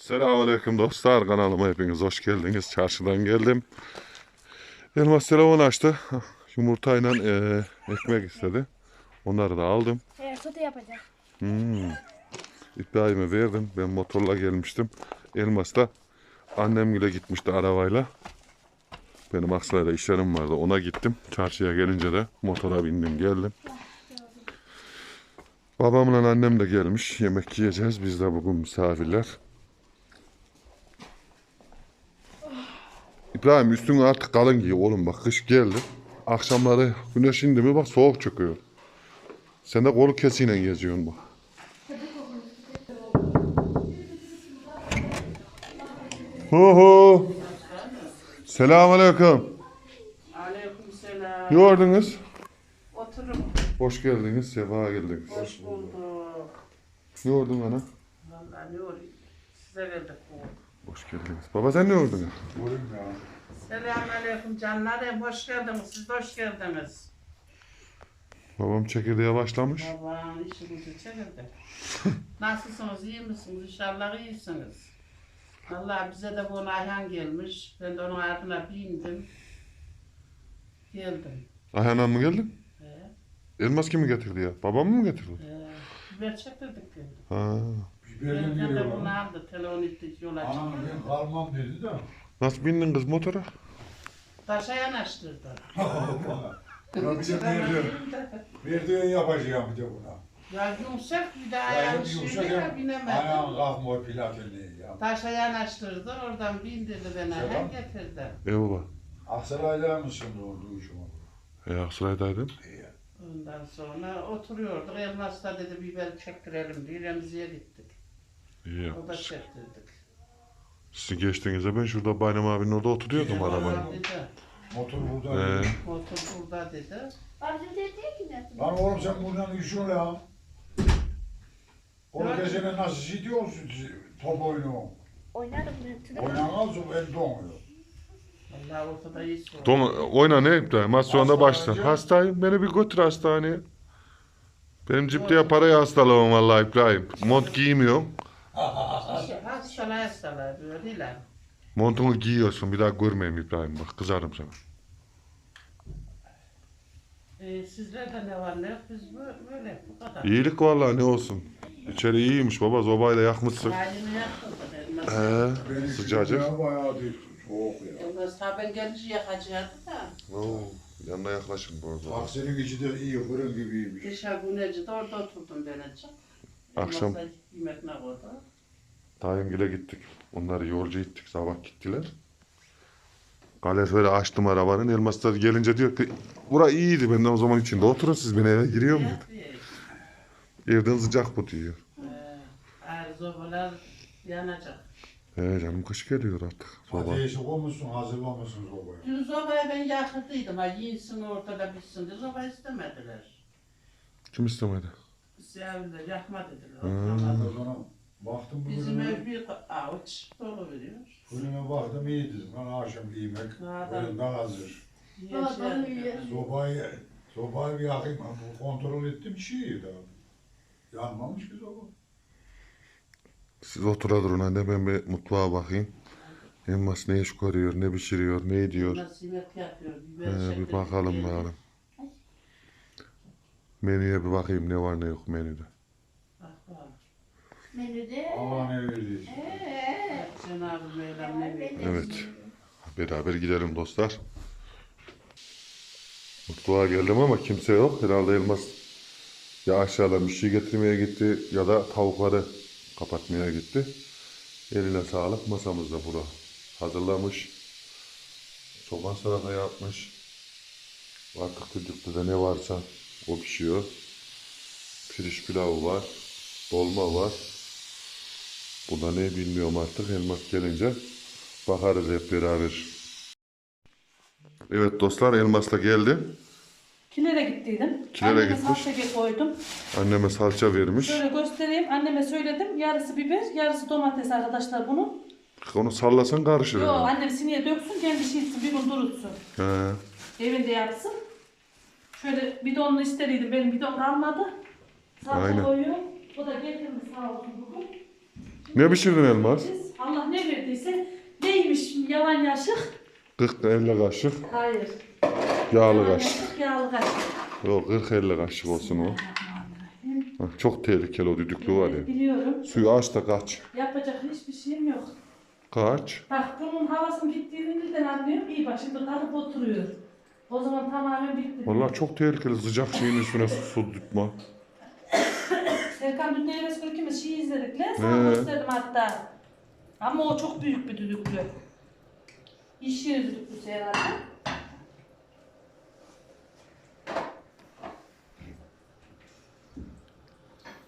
Selamünaleyküm dostlar kanalıma hepiniz hoş geldiniz. Çarşıdan geldim. Elmas telefon açtı. Yumurtayla eee, ekmek istedi. Onları da aldım. Evet, sote yapacağım. Hmm. İbrahim'e verdim. Ben motorla gelmiştim. Elmas da annemgile gitmişti arabayla. Benim Aksaray'da işlerim vardı. Ona gittim. Çarşıya gelince de motora bindim geldim. Babamla annem de gelmiş. Yemek yiyeceğiz. Biz de bugün misafirler. İbrahim üstünü artık kalın giy oğlum bak kış geldi. Akşamları güneş indi mi bak soğuk çıkıyor. Sen de kolu kesiyle geziyorsun bak. Hu hu. Selamünaleyküm. Aleykümselam. Ne gördünüz? Oturun. Hoş geldiniz, sefa geldiniz. Hoş bulduk. Ne gördün ana? Vallahi ne oluyor? Size verdik bu. Hoş geldiniz. Baba sen ne gördün? Selamun aleyküm canlarım. Hoş geldiniz. Siz de hoş geldiniz. Babam çekirdeğe başlamış. Allah'ın işinizi çevirdi. Nasılsınız? iyi misiniz? İnşallah iyisiniz. Allah bize de bu Ayhan gelmiş. Ben de onun ardına bindim. Geldim. Ayhan mı geldin? He, Elmas kimi getirdi ya? Babam mı getirdi? he. Biber çektirdik geldim. Ha. Ben de veriyor bunu aldı. Telefon ettik yola Anam ben kalmam dedi de. Nasıl bindin kız motora? Taşa yanaştırdı. Buna bir de merdiven, merdiven yapacağım bir de buna. Ya yumuşak bir de Ya ayağım hep şöyle binemedim. Ayağın kalkmıyor platinliği ya. Taşa yanaştırdı, oradan bindirdi beni, Selam. hem getirdi. E baba. Aksaray'da mısın doğru duyuşum? E Aksaray'daydın. Ondan sonra oturuyorduk, elmasla dedi biber çektirelim diye Remzi'ye gittik. İyi O da yapmış. çektirdik. Siz geçtiğinizde ben şurada Bayram abinin orada oturuyordum. Tamam dedi, Motor burada. Ee, motor burada dedi. Abi değil ki ne? Lan oğlum sen buradan üşün lan. Oğlum gecene nasıl gidiyorsun top oyunu? Oynarım ben. Tüne Oynamazsın el donuyor. Vallahi ortada sorun. Tom, oyna ne? Az sonra Hastane başla. Hastayım. Beni bir götür hastaneye. Benim cipte parayı hastalığım vallahi İbrahim. Mont giymiyorum. Hastalar hastalar böyle değil mi? Montunu giyiyorsun. Bir daha görmeyeyim İbrahim bak. Kızarım sana. Ee, sizlerde ne var ne yok biz bö- böyle bu kadar. İyilik vallahi ne olsun. İçeri iyiymiş baba. Zobayla yakmışsın. Yayını yaktım da. He, Benim sıcacık. ya bayağı bir soğuk ya. Elmas ha ben gelince yakacaktı da. Oo, yanına yaklaşın bu arada. Aksinin içi de iyi fırın gibiymiş. Dışarı güneci de orada oturdum ben açık. Akşam- Elmas'a yemek ne koydu? Dayımgile gittik. Onları yolcu ettik. Sabah gittiler. Kaloriferi açtım arabanın. Elmaslar gelince diyor ki bura iyiydi. Ben de o zaman içinde oturun siz ben eve giriyorum dedi. Evden sıcak bu diyor. Ee, Arzular yanacak. He canım kış geliyor artık. Soba. Ateşi koymuşsun, hazırlamışsın sobayı. Dün sobayı ben yakırdıydım. Ha yiysin ortada bitsin diye soba istemediler. Kim istemedi? Sevdiler, yakma dediler. Hmm. Bizim bugün ev bir avuç dolu veriyor. Önüme baktım iyi dedim. Lan akşam yemek Nereden? önümde hazır. Yiyor? Yaşayan. Sobayı, sobayı bir yakayım. Bu Kontrol ettim çiğ daha. Yanmamış ki soba. Siz otura durun anne ben bir mutfağa bakayım. Elmas ne iş görüyor, ne pişiriyor, ne ediyor. Nasıl yemek yapıyor? Biber He, bir bakalım biber- bakalım. Menüye bir bakayım ne var ne yok menüde. Bak bak. Menüde. Allah ne verdiyse. Eee. Cenab-ı Mevlam ne veriyor? Evet. Beraber gidelim dostlar. Mutfağa geldim ama kimse yok. Herhalde Elmas ya aşağıdan bir şey getirmeye gitti ya da tavukları kapatmaya gitti. Eline sağlık. Masamız da bura. Hazırlamış. Çoban salata yapmış. Artık düdüklü de ne varsa o pişiyor. Pirinç pilavı var. Dolma var. Bu da ne bilmiyorum artık. Elmas gelince bakarız hep beraber. Evet dostlar Elmas da geldi. Kilere gittiydim. Kilere Anneme gitmiş. salça koydum. Anneme salça vermiş. Şöyle göstereyim. Anneme söyledim. Yarısı biber, yarısı domates arkadaşlar bunun. Onu sallasan karışır. Yo herhalde. annem sineye döksün, kendi şişsin, bir gün durutsun. He. Evinde yapsın. Şöyle bidonlu isteriydim. Benim bidon kalmadı. Aynen. koyuyorum. O da getirmiş sağ olsun bugün. Ne pişirdin Elmas? Biz Yavan yaşık. 40-50 kaşık Hayır. yağlı Yavan kaşık. yaşık, yağlı kaşık. Yok 40-50 kaşık olsun o. Hah, Çok tehlikeli o düdüklü var ya. Biliyorum. Suyu aç da kaç. Yapacak hiçbir şeyim yok. Kaç. Bak bunun havasının gittiğini nereden anlıyorum? İyi bak şimdi kalkıp oturuyor. O zaman tamamen bitti. Vallahi çok tehlikeli sıcak şeyin üstüne su, su tutma. Serkan dün Nevres kime şey izledik lan sana He. gösterdim hatta. Ama o çok büyük bir düdüklü. İş yeri düdüklüsü herhalde.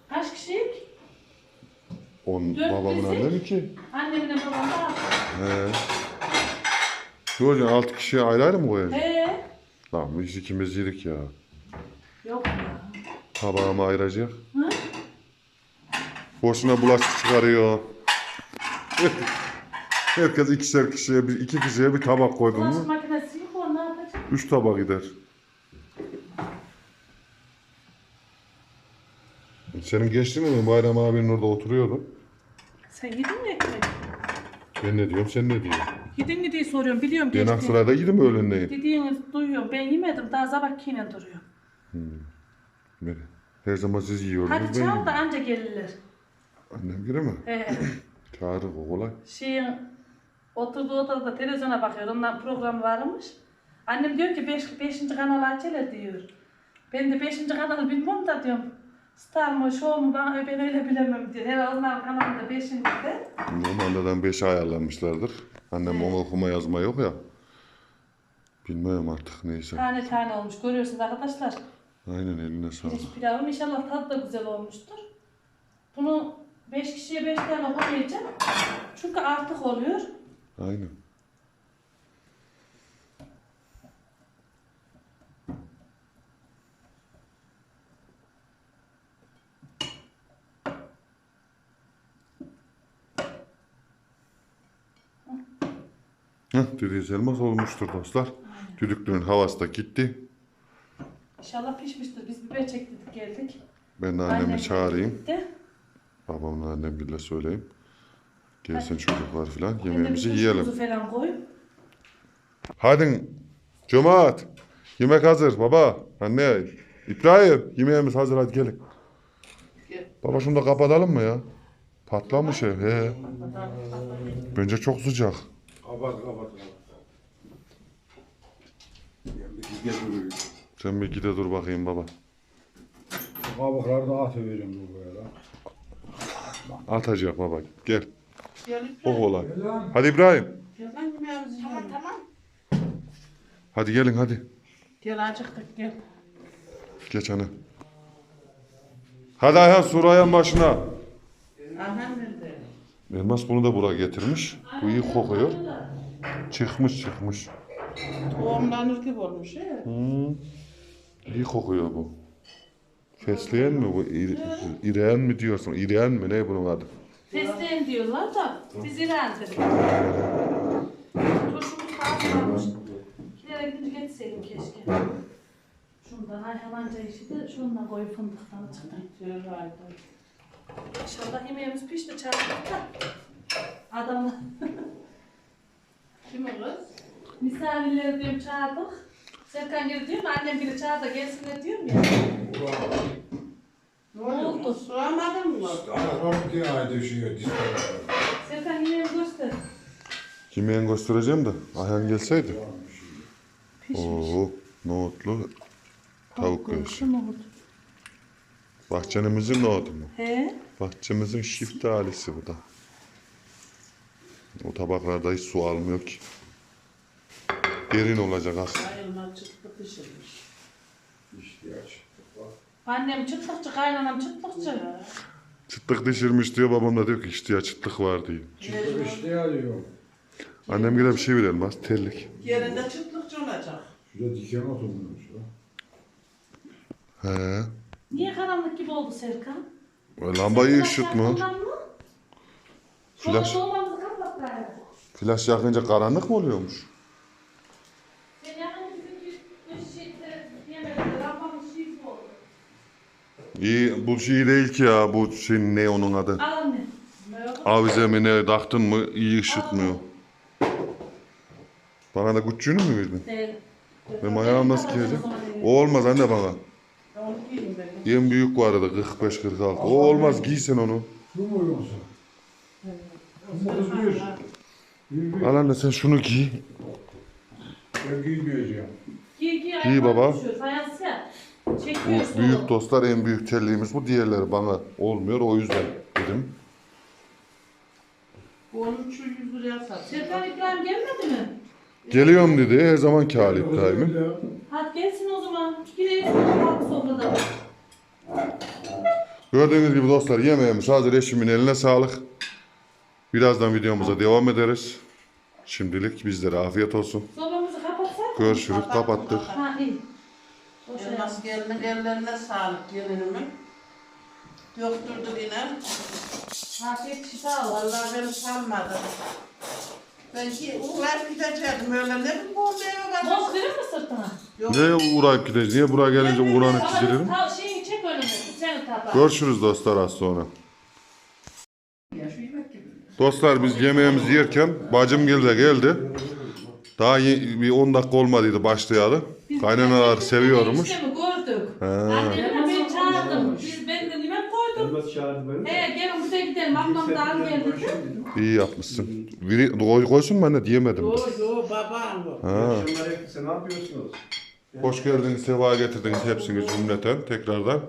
Kaç kişilik? On Dört babamın bizi. annem iki. Annemle babam da. He. Ne olacak altı kişiye ayrı ayrı mı koyacaksın? He. Lan biz ikimiz yedik ya. Yok ya. Tabağımı ayıracak. Hı? Boşuna bulaşık çıkarıyor. Herkes ikişer kişiye, bir, iki kişiye bir tabak koydun Bulaşık mu? makinesi yok o ne yapacak? Üç tabak gider. Senin geçti mi? Bayram abinin orada oturuyordu. Sen yedin mi ekmek? Ben ne diyorum, sen ne diyorsun? Yedin mi diye soruyorum biliyorum geçti. Aksaray'da yedim öğlenleyin. Dediğiniz duyuyorum. Ben yemedim. Daha sabah yine duruyor. Ben- Her zaman siz yiyorsunuz. Hadi ben çağır da anca gelirler. Annem girer mi? Ee, Çağırır o kolay. şeyin oturduğu odada televizyona bakıyor. Ondan program varmış. Annem diyor ki 5. Beş, 5. kanal aç hele diyor. Ben de 5. kanalı bilmem da diyorum. Star mı, show mu ben, ben öyle bilemem diyor. Herhalde onların kanalında 5. de. Normalden 5 ayarlanmışlardır. Annem Evet. onu okuma yazma yok ya. Bilmiyorum artık neyse. Tane tane olmuş. Görüyorsunuz arkadaşlar. Aynen eline sağlık. Pirinç pilavım inşallah tadı da güzel olmuştur. Bunu 5 kişiye 5 tane koyacağım. Çünkü artık oluyor. Aynen. Heh, dediğiniz elmas olmuştur dostlar. Düdüklünün havası da gitti. İnşallah pişmiştir. Biz biber çektik geldik. Ben de annemi Annem çağırayım. gitti. Babamla annem bile söyleyeyim. Gelsin çocuklar de yemeğimizi yiyelim. tuzumuzu falan koyup. Hadi cemaat. Yemek hazır baba. Anne. İbrahim yemeğimiz hazır hadi gelin. Gel. Baba şunu da kapatalım mı ya? Patlamış ev. He. Bence çok sıcak. Kapat. Geldik getiriyor. Sen bir gide dur bakayım baba. Bu kabukları da atıvereyim bu böyle. Atacak baba. Gel. O kolay. Hadi İbrahim. Tamam tamam. Hadi gelin hadi. Gel acıktık gel. Geç anne. Hadi Ayhan Suray'ın başına. Aha? Elmas bunu da buraya getirmiş. Bu iyi kokuyor. Çıkmış çıkmış. Tohumlanır gibi olmuş he. Hmm. İyi kokuyor bu. Fesleğen mi bu? İri, İreğen mi diyorsun? İreğen mi? Ne bunun adı? Fesleğen diyorlar da biz İran dedik. Turşumuz fazla varmış. Kilere gidince getirseydim keşke. Şundan Ayhan anca işi de şundan koyup fındıktan çıktı. Haydi. İnşallah yemeğimiz pişti çarptık da. Adamlar Kim o kız? misafirleri diyorum çağırdık. Serkan geri diyorum annem biri çağır da gelsinler diyorum ya. Ne oldu? Sığamadın mı? Ana diye ayda şey diskalifiye. Serkan yemeğimi göster. Yemeğini göstereceğim de Ayhan gelseydi. Pişmiş. Oo, nohutlu tavuk göğsü. Nohut. Bahçemizin nohutu mu? He. Bahçemizin şiftalisi bu da. O tabaklarda hiç su almıyor ki. Derin olacak aslında. Ayılma çıktı pişirmiş. İhtiyaç. Annem çıtlıkçı, kaynanam çıtlıkçı. Çıtlık düşürmüş diyor babam da diyor ki işte ya çıtlık var diyor. Çıktı işte alıyor. Annem gene bir şey verelim az terlik. Yerinde çıtlıkçı olacak. Şurada diken oturmuş. He. Niye karanlık gibi oldu Serkan? O lambayı ışıtma. Flaş, flaş yakınca karanlık mı oluyormuş? Şey. İyi bu şey değil ki ya bu şey ne onun adı? Avize mi ne taktın mı iyi ışıtmıyor. Bana da küçüğünü mü verdin? Değil. Benim ayağım nasıl giyeceğim? O olmaz anne bana. En büyük bu arada 45-46. O olmaz giysen onu. Şu mu yoksa? Otuz bir. Bir bir. Al anne sen şunu giy. Ben giymeyeceğim. Giy giy. İyi baba. Çekiyor Bu büyük dostlar en büyük terliğimiz bu. Diğerleri bana olmuyor o yüzden dedim. Bu onun şu 100 liraya satıyor. Serkan İbrahim gelmedi mi? Geliyorum dedi her zaman kâr daimi. Hadi gelsin o zaman. Yesin kalk sofrada. Gördüğünüz gibi dostlar yemeğimiz hazır eşimin eline sağlık. Birazdan videomuza devam ederiz. Şimdilik bizlere afiyet olsun. Soframızı kapatsak. Görüşürüz kapattık. Ha iyi. O şey Elmas gelinin ellerine sağlık gelinimin. Döktürdü yine. Afiyet şifa ol. Vallahi beni salmadı. Ben ki uğrayıp gidecektim öyle ne bileyim bu eve kadar. Boz verir mi sırtına? Yok. Nereye uğrayıp gideceğiz? Niye buraya gelince uğranıp gidelim? önüne. Görüşürüz dostlar az sonra. Dostlar biz yemeğimizi yerken bacım geldi geldi. Daha ye- bir 10 dakika olmadıydı başlayalı. Kaynanalar seviyormuş. İşte mi gördük. He. Ben çağırdım. Biz ben de yemek koydum. Elmas çağırdı beni. He gelin buraya gidelim. Ablam da al geldi. İyi yapmışsın. Biri koy, koysun mu anne diyemedim. Yo yo babam bu. Ha. Akşamlar hepsi ne yapıyorsunuz? Hoş geldiniz, sefa getirdiniz hepsini cümleten tekrardan.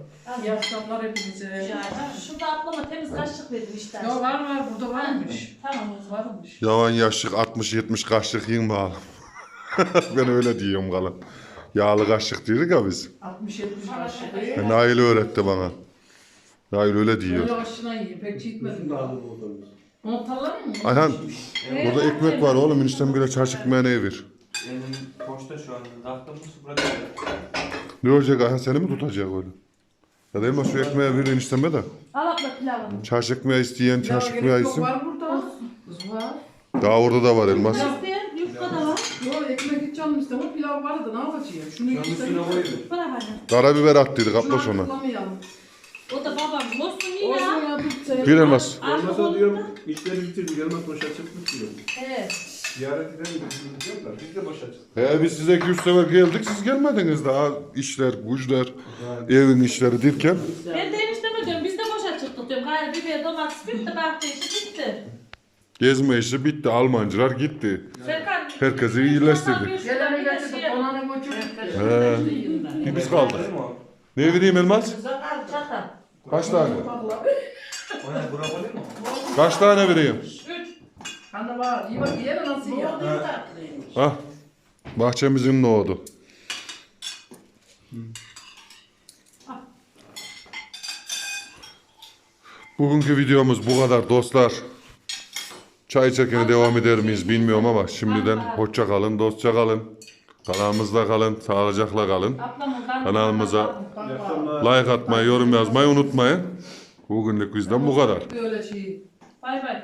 İyi akşamlar hepinize. Şurada ablama temiz kaşık verdim işte. Ya var var burada varmış. Tamam o zaman. Varmış. Yavan yaşlık 60-70 kaşık yiyin bakalım. ben öyle diyorum kalın. Yağlı kaşık diyorduk ya biz. 60-70 kaşık. E, Nail öğretti bana. Nail öyle diyor. Böyle aşına yiyin. Pek çiğitmedim bu. Montallar mı? Ayhan burada ekmek var oğlum eniştem bile çarşık meneği ver. Benim poşta şu an. Rafta mı bırakıyor? Ne olacak Ayhan seni mi tutacak öyle? Ya da elma şu ekmeği ver enişteme de. Al abla pilavını. Çarşık ekmeği isteyen Ya çarşık gerek ekmeği yesin. var burada. Kız var. Daha orada da var elmas. İsteyen yufka da var. Yo ekmek hiç canım istemem. Pilav vardı ne yapacağım? Şunu Şunun üstüne yiyeyim. koydu. Bırak hadi. Karabiber attıydık abla Şunu sonra. atlamayalım. O da babam. Olsun iyi Olsun ya. ya tut sen. Bir elmas. Elmas'a diyorum işleri bitirdik. Elmas boşa çıkmış diyor. Evet. Ziyaret edelim diyorlar. Biz de boşa çıktık. He biz size 200 sefer geldik siz gelmediniz daha işler, güçler, evin işleri derken. Ben de enişteme diyorum. Biz de boşa çıktık diyorum. Gayrı biber, domates bitti. Bahçe işi bitti. Gezme işi bitti, Almancılar gitti. Serkan. Herkesi iyileştirdik. Gelene getirdik. Onanı götürdük. He. Bir biz kaldık. Ne vereyim elmas? Kaç tane? Kaç tane vereyim? Hani var. İyi bak yiyene nasıl Bu ya? da tatlıymış. Ah. Bahçemizin nohudu. Bugünkü videomuz bu kadar dostlar. Çay içerken devam eder miyiz bilmiyorum ama şimdiden hoşça kalın, dostça kalın. Kanalımızda kalın, sağlıcakla kalın. Kanalımıza like atmayı, yorum yazmayı unutmayın. Bugünlük bizden bu kadar. Böyle şey. Bay bay.